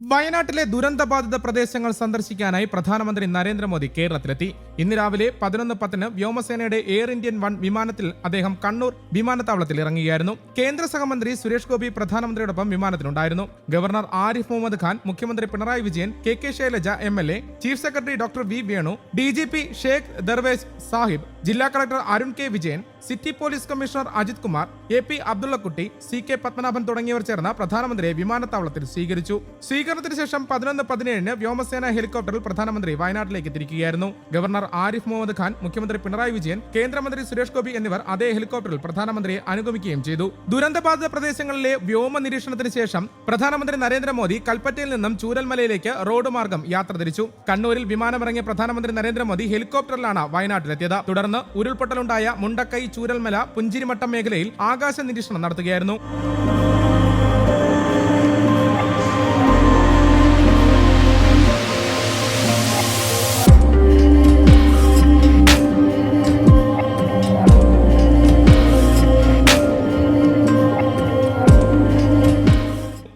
വയനാട്ടിലെ ദുരന്തബാധിത പ്രദേശങ്ങൾ സന്ദർശിക്കാനായി പ്രധാനമന്ത്രി നരേന്ദ്രമോദി കേരളത്തിലെത്തി. ഇന്ന് രാവിലെ പതിനൊന്ന് പത്തിന് വ്യോമസേനയുടെ എയർ ഇന്ത്യൻ വൺ വിമാനത്തിൽ അദ്ദേഹം കണ്ണൂർ വിമാനത്താവളത്തിൽ ഇറങ്ങുകയായിരുന്നു. കേന്ദ്ര സഹമന്ത്രി സുരേഷ് ഗോപി പ്രധാനമന്ത്രിയോടൊപ്പം വിമാനത്തിലുണ്ടായിരുന്നു. ഗവർണർ ആരിഫ് മുഹമ്മദ് ഖാൻ മുഖ്യമന്ത്രി Pinarayi Vijayan K K Shailaja M L A chief secretary doctor V Venu D G P Sheikh Darvesh Sahib ജില്ലാ collector Arun K Vijayan city police commissioner Ajith Kumar A P Abdullakutty C K Padmanabhan തുടങ്ങിയവർ ചേർന്ന് പ്രധാനമന്ത്രിയെ വിമാനത്താവളത്തിൽ സ്വീകരിച്ചു. സ്വീകരണത്തിന് ശേഷം പതിനൊന്ന് പതിനേഴിന് വ്യോമസേന ഹെലികോപ്റ്ററിൽ പ്രധാനമന്ത്രി വയനാട്ടിലേക്ക് തിരിക്കുകയായിരുന്നു ഗവർണർ ആരിഫ് മുഹമ്മദ് ഖാൻ മുഖ്യമന്ത്രി പിണറായി വിജയൻ കേന്ദ്രമന്ത്രി സുരേഷ് ഗോപി എന്നിവർ അതേ ഹെലികോപ്റ്ററിൽ പ്രധാനമന്ത്രിയെ അനുഗമിക്കുകയും ചെയ്തു. ദുരന്തബാധിത പ്രദേശങ്ങളിലെ വ്യോമ നിരീക്ഷണത്തിന് ശേഷം പ്രധാനമന്ത്രി നരേന്ദ്രമോദി കൽപ്പറ്റയിൽ നിന്നും ചൂരൽമലയിലേക്ക് റോഡ് മാർഗം യാത്ര തിരിച്ചു. കണ്ണൂരിൽ വിമാനമിറങ്ങിയ പ്രധാനമന്ത്രി നരേന്ദ്രമോദി ഹെലികോപ്റ്ററിലാണ് വയനാട്ടിലെത്തിയത് തുടർന്ന് ഉരുൾപൊട്ടലുണ്ടായ മുണ്ടക്കൈ ചൂരൽമല പുഞ്ചിരിമട്ടം മേഖലയിൽ ആകാശ നിരീക്ഷണം നടത്തുകയായിരുന്നു.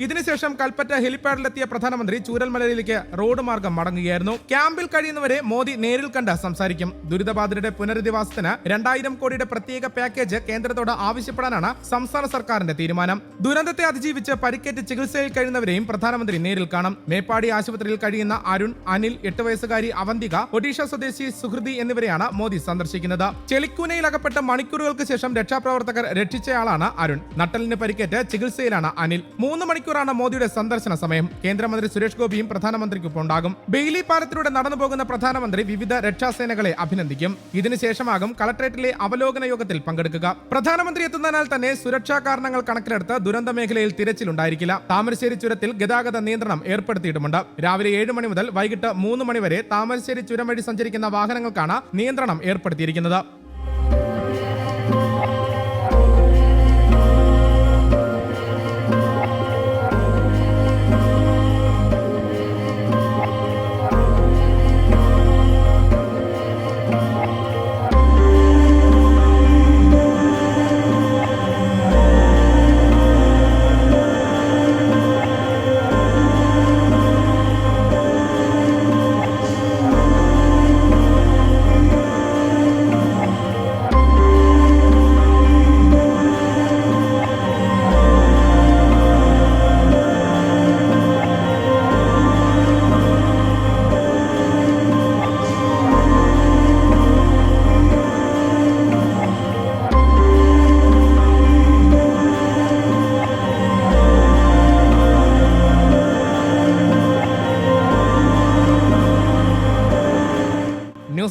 ഇതിനുശേഷം കൽപ്പറ്റ ഹെലിപ്പാഡിലെത്തിയ പ്രധാനമന്ത്രി ചൂരൽമലയിലേക്ക് റോഡ് മാർഗം മടങ്ങുകയായിരുന്നു. ക്യാമ്പിൽ കഴിയുന്നവരെ മോദി നേരിൽ കണ്ട് സംസാരിക്കും. ദുരിതബാധിതരുടെ പുനരധിവാസത്തിന് രണ്ടായിരം കോടിയുടെ പ്രത്യേക പാക്കേജ് കേന്ദ്രത്തോട് ആവശ്യപ്പെടാനാണ് സംസ്ഥാന സർക്കാരിന്റെ തീരുമാനം. ദുരന്തത്തെ അതിജീവിച്ച് പരിക്കേറ്റ് ചികിത്സയിൽ കഴിയുന്നവരെയും പ്രധാനമന്ത്രി നേരിൽ കാണും. മേപ്പാടി ആശുപത്രിയിൽ കഴിയുന്ന അരുൺ അനിൽ എട്ട് വയസ്സുകാരി അവന്തിക ഒഡീഷ സ്വദേശി സുഹൃതി എന്നിവരെയാണ് മോദി സന്ദർശിക്കുന്നത്. ചെളിക്കൂനയിൽ അകപ്പെട്ട മണിക്കൂറുകൾക്ക് ശേഷം രക്ഷാപ്രവർത്തകർ രക്ഷിച്ചയാളാണ് അരുൺ. നട്ടലിന് പരിക്കേറ്റ് ചികിത്സയിലാണ് അനിൽ. മൂന്ന് മണിക്കൂറാണ് മോദിയുടെ സന്ദർശന സമയം. കേന്ദ്രമന്ത്രി സുരേഷ് ഗോപിയും പ്രധാനമന്ത്രിക്കൊപ്പം ഉണ്ടാകും. ബെയിലി പാലത്തിലൂടെ നടന്നു പോകുന്ന പ്രധാനമന്ത്രി വിവിധ രക്ഷാസേനകളെ അഭിനന്ദിക്കും. ഇതിനുശേഷമാകും കളക്ട്രേറ്റിലെ അവലോകന യോഗത്തിൽ പങ്കെടുക്കുക. പ്രധാനമന്ത്രി എത്തുന്നതിനാൽ തന്നെ സുരക്ഷാ കാരണങ്ങൾ കണക്കിലെടുത്ത് ദുരന്ത മേഖലയിൽ തിരച്ചിലുണ്ടായിരിക്കില്ല. താമരശ്ശേരി ചുരത്തിൽ ഗതാഗത നിയന്ത്രണം ഏർപ്പെടുത്തിയിട്ടുമുണ്ട്. രാവിലെ ഏഴ് മണി മുതൽ വൈകിട്ട് മൂന്ന് മണി വരെ താമരശ്ശേരി ചുരം വഴി സഞ്ചരിക്കുന്ന വാഹനങ്ങൾക്കാണ് നിയന്ത്രണം ഏർപ്പെടുത്തിയിരിക്കുന്നത്.